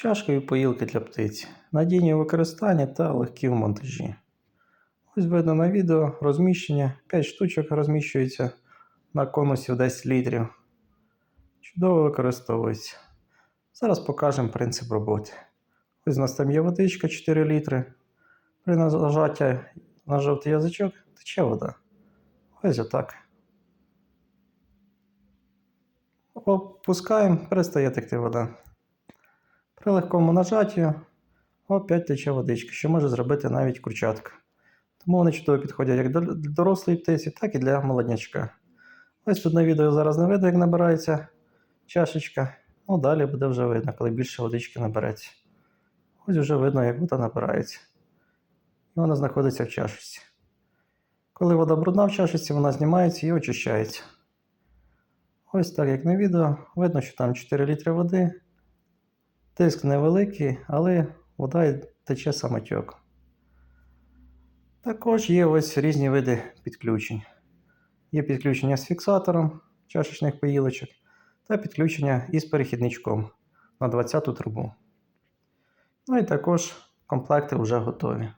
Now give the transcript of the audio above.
Чашки і поїлки для птиці. Надійні у використанні та легкі в монтажі. Ось видно на відео розміщення. 5 штучок розміщується на конусі в 10 літрів. Чудово використовується. Зараз покажемо принцип роботи. Ось у нас там є водичка 4 літри. При нажатті на жовтий язичок тече вода. Ось отак. Опускаємо, перестає текти вода. При легкому нажатті опять тече водичка, що може зробити навіть курчатка. Тому вони чудово підходять як для дорослої птиці, так і для молоднячка. Ось тут на відео зараз не видно, як набирається чашечка. Ну, далі буде вже видно, коли більше водички набереться. Ось вже видно, як вода набирається. І вона знаходиться в чашечці. Коли вода брудна в чашечці, вона знімається і очищається. Ось так, як на відео, видно, що там 4 літри води. Тиск невеликий, але вода тече самотьок. Також є ось різні види підключень. Є підключення з фіксатором чашечних поїлочок та підключення із перехідничком на 20-ту трубу. Ну і також комплекти вже готові.